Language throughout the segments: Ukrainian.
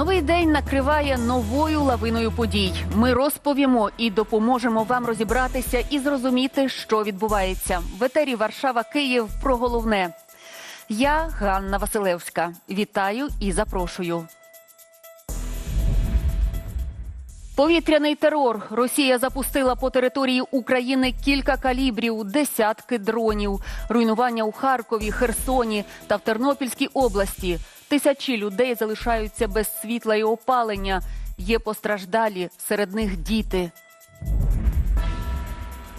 Новий день накриває новою лавиною подій. Ми розповімо і допоможемо вам розібратися і зрозуміти, що відбувається. В етері Варшава Київ про головне. Я Ганна Василевська. Вітаю і запрошую. Повітряний терор. Росія запустила по території України кілька калібрів, десятки дронів, руйнування у Харкові, Херсоні та в Тернопільській області. Тисячі людей залишаються без світла і опалення. Є постраждалі, серед них діти.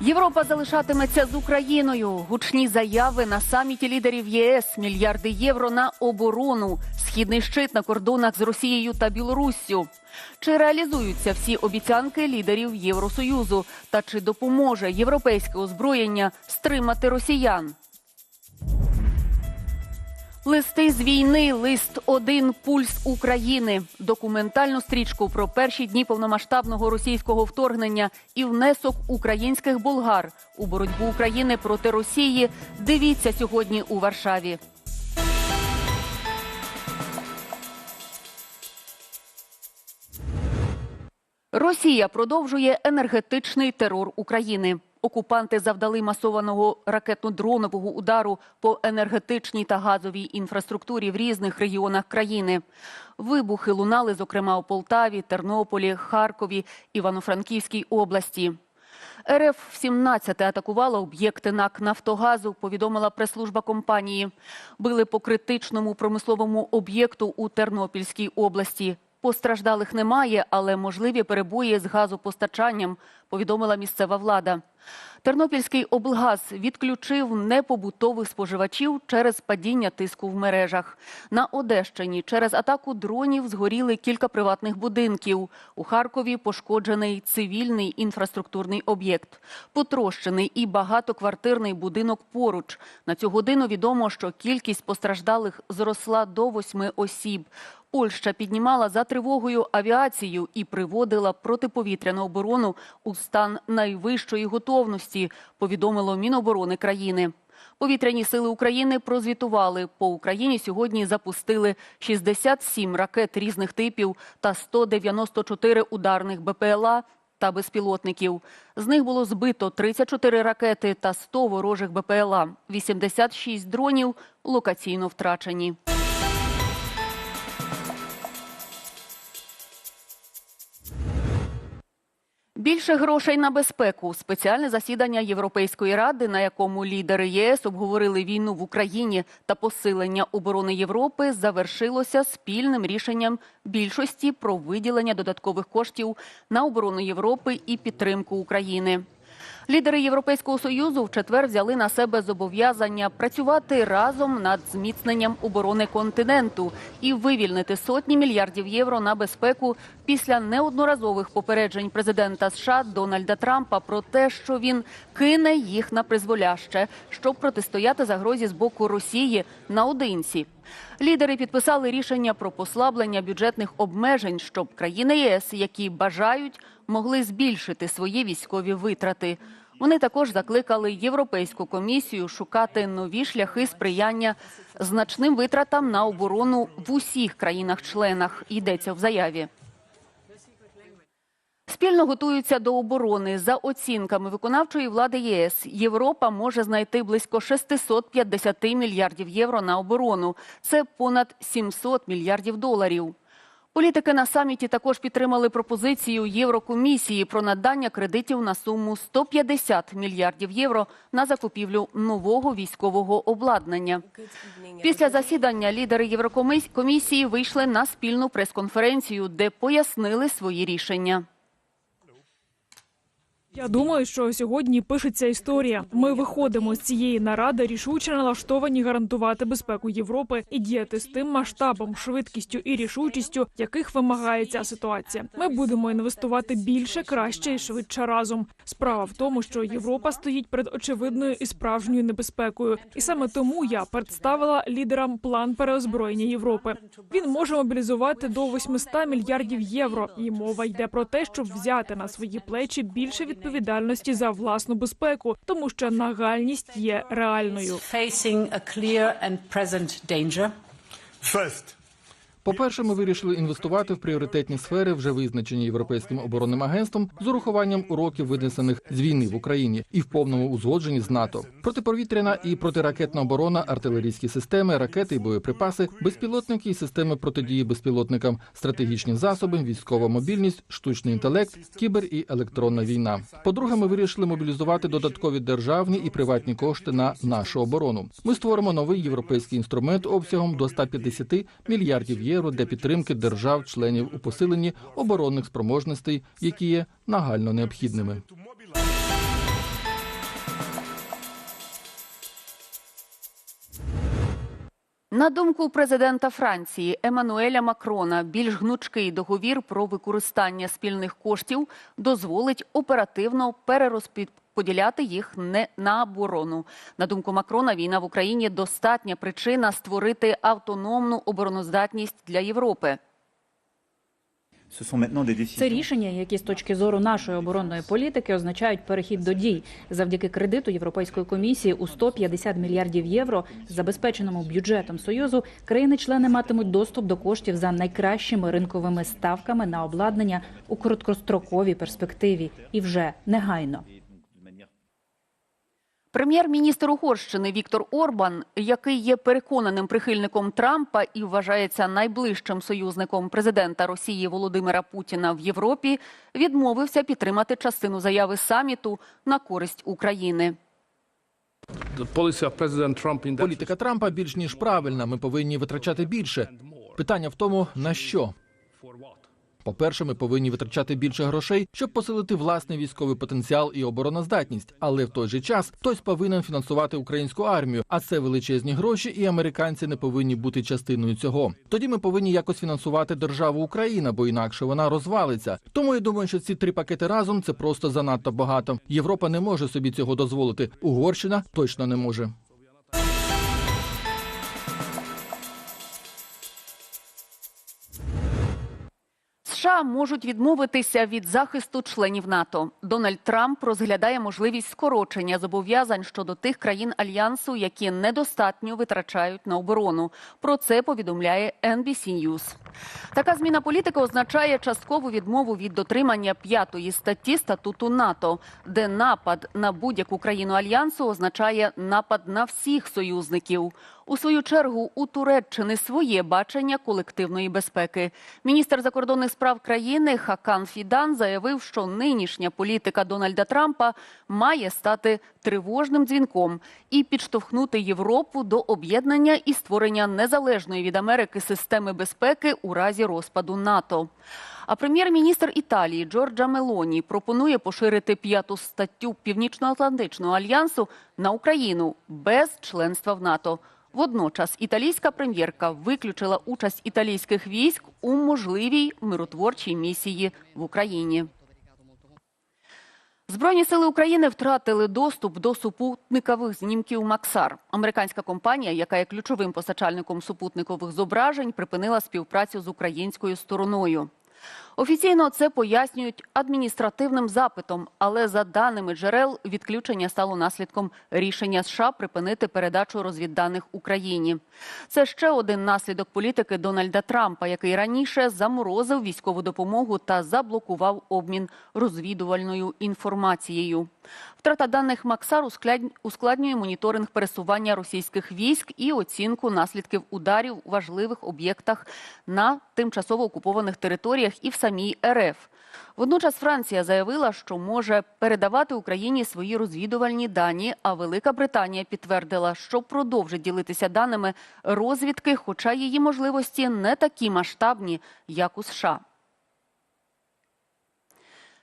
Європа залишатиметься з Україною. Гучні заяви на саміті лідерів ЄС, мільярди євро на оборону, східний щит на кордонах з Росією та Білоруссю. Чи реалізуються всі обіцянки лідерів Євросоюзу? Та чи допоможе європейське озброєння стримати росіян? Листи з війни, лист один пульс України, документальну стрічку про перші дні повномасштабного російського вторгнення і внесок українських болгар у боротьбу України проти Росії. Дивіться сьогодні у Варшаві. Росія продовжує енергетичний терор України. Окупанти завдали масованого ракетно-дронового удару по енергетичній та газовій інфраструктурі в різних регіонах країни. Вибухи лунали, зокрема, у Полтаві, Тернополі, Харкові, Івано-Франківській області. РФ в 17 атакувала об'єкти НАК Нафтогазу, повідомила прес-служба компанії. Били по критичному промисловому об'єкту у Тернопільській області. Постраждалих немає, але можливі перебої з газопостачанням, повідомила місцева влада. Тернопільський облгаз відключив непобутових споживачів через падіння тиску в мережах. На Одещині через атаку дронів згоріли кілька приватних будинків. У Харкові пошкоджений цивільний інфраструктурний об'єкт. Потрощений і багатоквартирний будинок поруч. На цю годину відомо, що кількість постраждалих зросла до восьми осіб. Польща піднімала за тривогою авіацію і приводила протиповітряну оборону у стан найвищої готовності, повідомило Міноборони країни. Повітряні сили України прозвітували. По Україні сьогодні запустили 67 ракет різних типів та 194 ударних БПЛА та безпілотників. З них було збито 34 ракети та 100 ворожих БПЛА, 86 дронів локаційно втрачені. Більше грошей на безпеку. Спеціальне засідання Європейської ради, на якому лідери ЄС обговорили війну в Україні та посилення оборони Європи, завершилося спільним рішенням більшості про виділення додаткових коштів на оборону Європи і підтримку України. Лідери Європейського союзу в четвер взяли на себе зобов'язання працювати разом над зміцненням оборони континенту і вивільнити сотні мільярдів євро на безпеку після неодноразових попереджень президента США Дональда Трампа про те, що він кине їх на призволяще, щоб протистояти загрозі з боку Росії наодинці. Лідери підписали рішення про послаблення бюджетних обмежень, щоб країни ЄС, які бажають, могли збільшити свої військові витрати. Вони також закликали Європейську комісію шукати нові шляхи сприяння значним витратам на оборону в усіх країнах-членах. Йдеться в заяві. Спільно готуються до оборони. За оцінками виконавчої влади ЄС, Європа може знайти близько 650 мільярдів євро на оборону. Це понад 700 мільярдів доларів. Політики на саміті також підтримали пропозицію Єврокомісії про надання кредитів на суму 150 мільярдів євро на закупівлю нового військового обладнання. Після засідання лідери Єврокомісії вийшли на спільну прес-конференцію, де пояснили свої рішення. Я думаю, що сьогодні пишеться історія. Ми виходимо з цієї наради, рішуче налаштовані гарантувати безпеку Європи і діяти з тим масштабом, швидкістю і рішучістю, яких вимагає ця ситуація. Ми будемо інвестувати більше, краще і швидше разом. Справа в тому, що Європа стоїть перед очевидною і справжньою небезпекою, і саме тому я представила лідерам план переозброєння Європи. Він може мобілізувати до 800 мільярдів євро. І мова йде про те, щоб взяти на свої плечі більше відповідальності відповідальності за власну безпеку, тому що нагальність є реальною. First, По-перше, ми вирішили інвестувати в пріоритетні сфери, вже визначені європейським оборонним агентством, з урахуванням уроків, винесених з війни в Україні, і в повному узгодженні з НАТО. Протиповітряна і протиракетна оборона, артилерійські системи, ракети і боєприпаси, безпілотники і системи протидії безпілотникам, стратегічні засоби, військова мобільність, штучний інтелект, кібер і електронна війна. По-друге, ми вирішили мобілізувати додаткові державні і приватні кошти на нашу оборону. Ми створимо новий європейський інструмент обсягом до 150 мільярдів євро для підтримки держав-членів у посиленні оборонних спроможностей, які є нагально необхідними. На думку президента Франції Еммануеля Макрона, більш гнучкий договір про використання спільних коштів дозволить оперативно перерозподіляти їх не на оборону. На думку Макрона, війна в Україні достатня причина створити автономну обороноздатність для Європи. Це рішення, які з точки зору нашої оборонної політики означають перехід до дій завдяки кредиту Європейської комісії у 150 мільярдів євро, забезпеченому бюджетом союзу. Країни-члени матимуть доступ до коштів за найкращими ринковими ставками на обладнання у короткостроковій перспективі і вже негайно. Прем'єр-міністр Угорщини Віктор Орбан, який є переконаним прихильником Трампа і вважається найближчим союзником президента Росії Володимира Путіна в Європі, відмовився підтримати частину заяви саміту на користь України. Політика Трампа більш ніж правильна. Ми повинні витрачати більше. Питання в тому, на що. По-перше, ми повинні витрачати більше грошей, щоб посилити власний військовий потенціал і обороноздатність. Але в той же час хтось повинен фінансувати українську армію, а це величезні гроші, і американці не повинні бути частиною цього. Тоді ми повинні якось фінансувати державу Україна, бо інакше вона розвалиться. Тому я думаю, що ці три пакети разом це просто занадто багато. Європа не може собі цього дозволити. Угорщина точно не може. Russia Можуть відмовитися від захисту членів НАТО. Дональд Трамп розглядає можливість скорочення зобов'язань щодо тих країн альянсу, які недостатньо витрачають на оборону. Про це повідомляє NBC News. Така зміна політики означає часткову відмову від дотримання п'ятої статті статуту НАТО, де напад на будь-яку країну альянсу означає напад на всіх союзників. У свою чергу у Туреччини своє бачення колективної безпеки. Міністр закордонних справ країни Хакан Фідан заявив, що нинішня політика Дональда Трампа має стати тривожним дзвінком і підштовхнути Європу до об'єднання і створення незалежної від Америки системи безпеки у разі розпаду НАТО. А прем'єр-міністр Італії Джорджа Мелоні пропонує поширити п'яту статтю Північно-Атлантичного альянсу на Україну без членства в НАТО. Водночас італійська прем'єрка виключила участь італійських військ у можливій миротворчій місії в Україні. Збройні сили України втратили доступ до супутникових знімків Максар. Американська компанія, яка є ключовим постачальником супутникових зображень, припинила співпрацю з українською стороною. Офіційно це пояснюють адміністративним запитом, але за даними джерел, відключення стало наслідком рішення США припинити передачу розвідданих Україні. Це ще один наслідок політики Дональда Трампа, який раніше заморозив військову допомогу та заблокував обмін розвідувальною інформацією. Втрата даних Максар ускладнює моніторинг пересування російських військ і оцінку наслідків ударів у важливих об'єктах на тимчасово окупованих територіях і в самій РФ. Водночас Франція заявила, що може передавати Україні свої розвідувальні дані. А Велика Британія підтвердила, що продовжить ділитися даними розвідки, хоча її можливості не такі масштабні, як у США.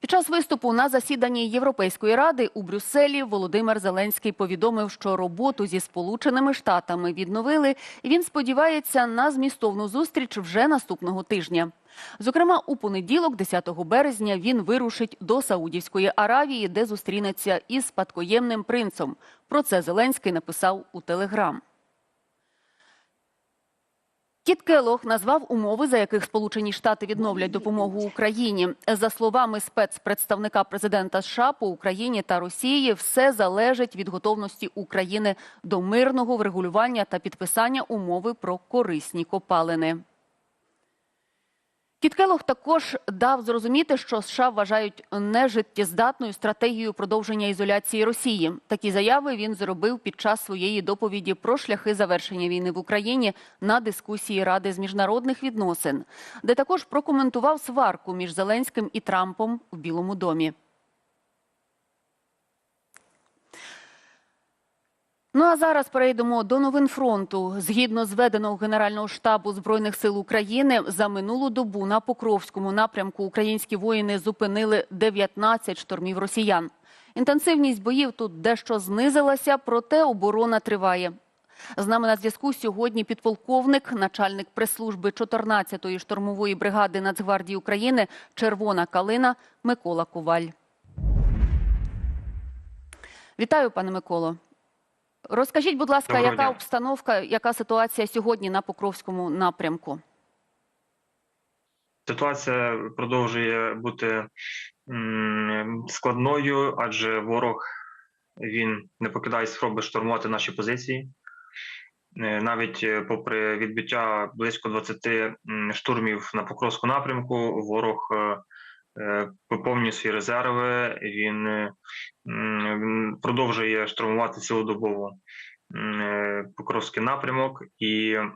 Під час виступу на засіданні Європейської ради у Брюсселі Володимир Зеленський повідомив, що роботу зі Сполученими Штатами відновили. і Він сподівається на змістовну зустріч вже наступного тижня. Зокрема, у понеділок, 10 березня, він вирушить до Саудівської Аравії, де зустрінеться із спадкоємним принцем. Про це Зеленський написав у Телеграм. Кіт Келох назвав умови, за яких Сполучені Штати відновлять допомогу Україні. За словами спецпредставника президента США по Україні та Росії, все залежить від готовності України до мирного врегулювання та підписання умови про корисні копалини. Кіт Келлог також дав зрозуміти, що США вважають нежиттєздатною стратегію продовження ізоляції Росії. Такі заяви він зробив під час своєї доповіді про шляхи завершення війни в Україні на дискусії Ради з міжнародних відносин, де також прокоментував сварку між Зеленським і Трампом в Білому домі. Ну а зараз перейдемо до новин фронту. Згідно зведеного Генерального штабу збройних сил України, за минулу добу на Покровському напрямку українські воїни зупинили 19 штурмів росіян. Інтенсивність боїв тут дещо знизилася, проте оборона триває. З нами на зв'язку сьогодні підполковник, начальник прес-служби 14-ї штурмової бригади Нацгвардії України Червона калина Микола Коваль. Вітаю, пане Миколо. Розкажіть, будь ласка, Доброго яка дня. обстановка, яка ситуація сьогодні на Покровському напрямку? Ситуація продовжує бути складною, адже ворог він не покидає спроби штурмувати наші позиції. Е, Навіть е, попри відбиття близько 20 штурмів на Покровську напрямку, ворог е, поповнює свої резерви. Він е, продовжує штурмувати цілодобово е, Покровський напрямок, і е,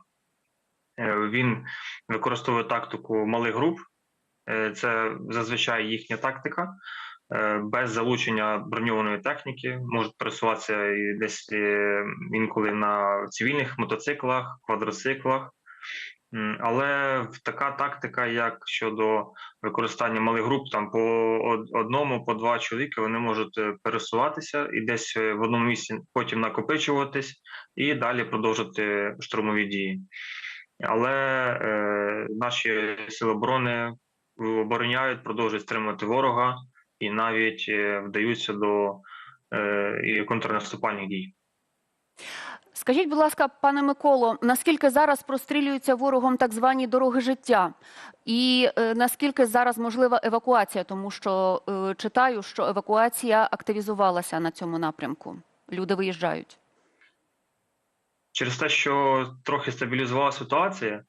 він використовує тактику малих груп. Е, Це зазвичай їхня тактика. Е, Без залучення броньованої техніки можуть пересуватися і десь е, інколи на цивільних мотоциклах, квадроциклах. Але така тактика, як щодо використання малих груп, там по одному, по два чоловіки, вони можуть е, пересуватися і десь е, в одному місці потім накопичуватись і далі продовжити штурмові дії. Але е, наші сили оборони обороняють, продовжують стримувати ворога і навіть е, вдаються до е, контрнаступальних дій. Скажіть, будь ласка, пане Миколо, наскільки зараз прострілюються ворогом так звані дороги життя? І е, наскільки зараз можлива евакуація? Тому що е, читаю, що евакуація активізувалася на цьому напрямку. Люди виїжджають. Через те, що трохи стабілізувала ситуація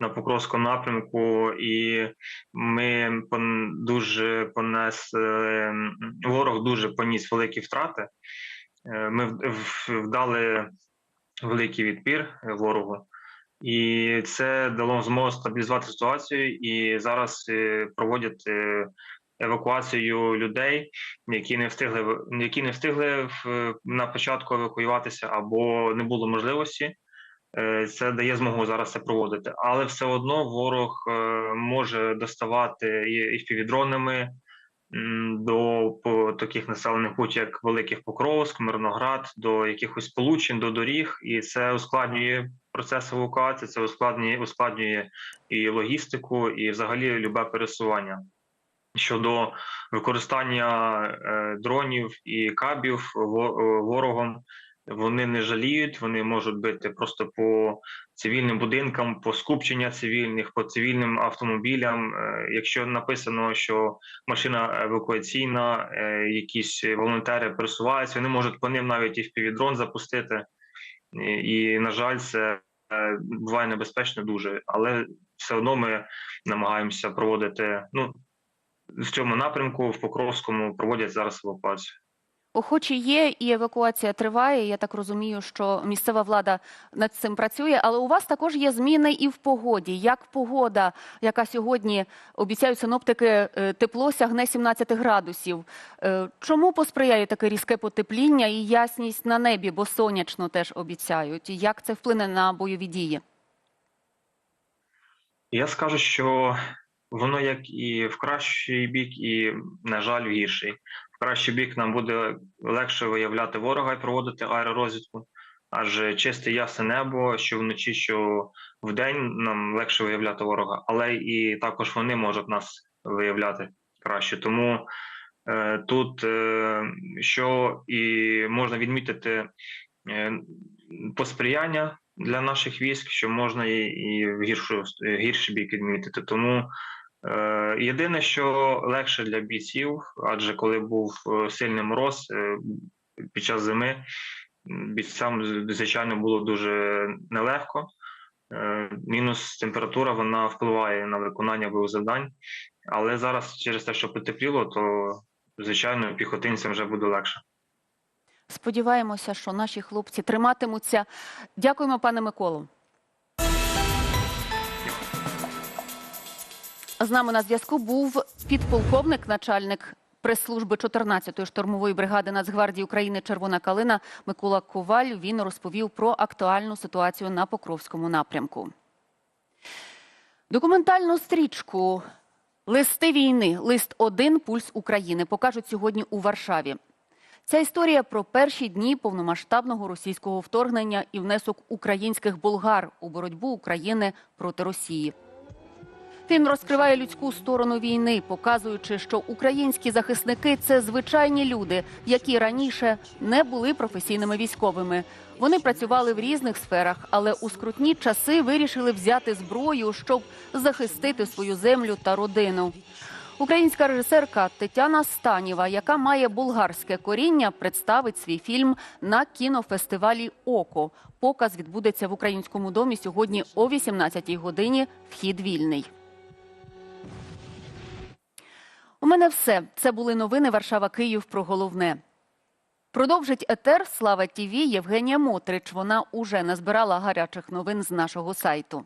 на Покровському напрямку, і ми дуже понес е, ворог дуже поніс великі втрати. Ми вдали великий відпір ворогу, і це дало змогу стабілізувати ситуацію. І зараз е, проводять е, евакуацію людей, які не встигли які не встигли на початку евакуюватися або не було можливості. Е, Це дає змогу зараз це проводити, але все одно ворог е, може доставати і, м, до таких населених путів, як Великих Покровськ, Мирноград, до якихось сполучень, до доріг, і це ускладнює процес евакуації, це ускладнює, ускладнює і логістику, і взагалі любе пересування. Щодо використання е, дронів і кабів е, ворогом, вони не жаліють, вони можуть бити просто по цивільним будинкам, по скупчення цивільних, по цивільним автомобілям. Е, Якщо написано, що машина евакуаційна, е, якісь волонтери пересуваються, вони можуть по ним навіть і впівдрон запустити. І, і, на жаль, це е, буває небезпечно дуже, але все одно ми намагаємося проводити. Ну в цьому напрямку в Покровському проводять зараз евакуацію. Охочі є, і евакуація триває. Я так розумію, що місцева влада над цим працює. Але у вас також є зміни і в погоді. Як погода, яка сьогодні обіцяють синоптики, е, тепло сягне 17 градусів. Е, Чому посприяє таке різке потепління і ясність на небі, бо сонячно теж обіцяють? Як це вплине на бойові дії? Я скажу, що воно як і в кращий бік, і, на жаль, в гірший. В кращий бік нам буде легше виявляти ворога і проводити аеророзвідку, адже чисте ясне небо, що вночі, що вдень нам легше виявляти ворога, але і також вони можуть нас виявляти краще. Тому е, тут е, що і можна відмітити е, посприяння для наших військ, що можна і, і в гіршу гірший бік відмітити. Тому єдине, що легше для бійців, адже коли був е, сильний мороз е, під час зими, бійцям звичайно було дуже нелегко. Е, Мінус температура вона впливає на виконання бойових завдань, але зараз через те, що потепліло, то звичайно піхотинцям вже буде легше. Сподіваємося, що наші хлопці триматимуться. Дякуємо, пане Миколу. З нами на зв'язку був підполковник, начальник прес-служби 14-ї штурмової бригади Нацгвардії України Червона калина Микола Коваль. Він розповів про актуальну ситуацію на Покровському напрямку. Документальну стрічку Листи війни. Лист 1 Пульс України покажуть сьогодні у Варшаві. Ця історія про перші дні повномасштабного російського вторгнення і внесок українських болгар у боротьбу України проти Росії. Фільм розкриває людську сторону війни, показуючи, що українські захисники це звичайні люди, які раніше не були професійними військовими. Вони працювали в різних сферах, але у скрутні часи вирішили взяти зброю, щоб захистити свою землю та родину. Українська режисерка Тетяна Станєва, яка має болгарське коріння, представить свій фільм на кінофестивалі Око. Показ відбудеться в українському домі сьогодні о 18-й годині. Вхід вільний. У мене все. Це були новини Варшава Київ про головне. Продовжить етер Слава ТІВІ Євгенія Мотрич. Вона уже назбирала гарячих новин з нашого сайту.